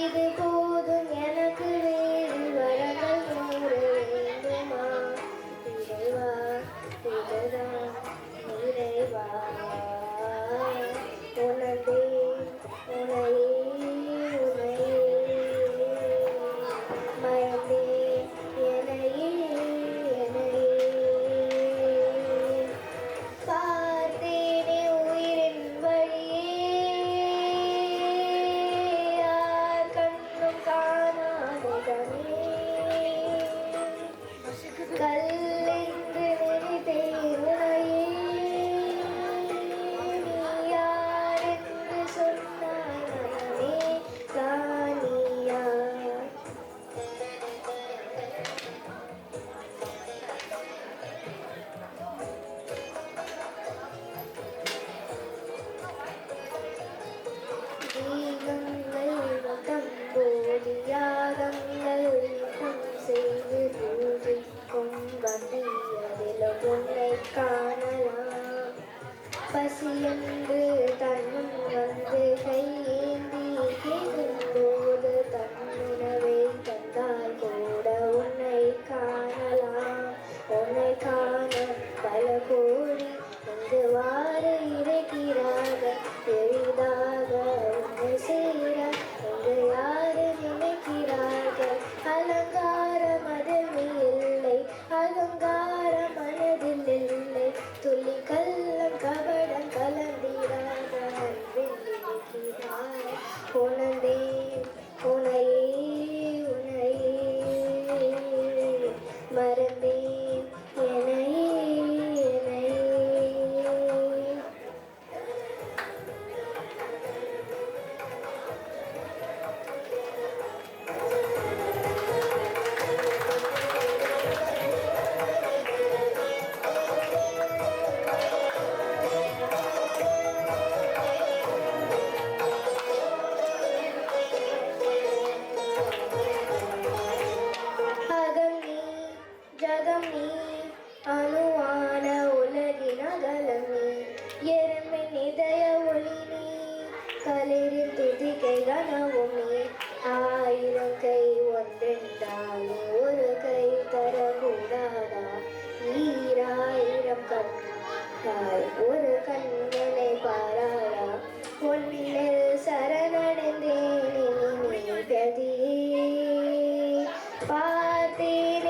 இது தாண்டியதிலுன்னை காணலாம் பசியென்று தன்னும் வந்து கையேந்தி ஜகம் நீ அணுவான உலகின் அகலம். நீ எருமை நிதய ஒளி நீ களிரின் துதிக்கை கனவும். நீ ஆயிரம் கை ஒன்றென்றாலே ஒரு கை தரக்கூடாதா? ஈராயிரம் கண்ணாய் ஒரு கண்ணனை பாராயா பொன்னில் சரணடைந்தேன் நீ கதியே. பார்த்தேனே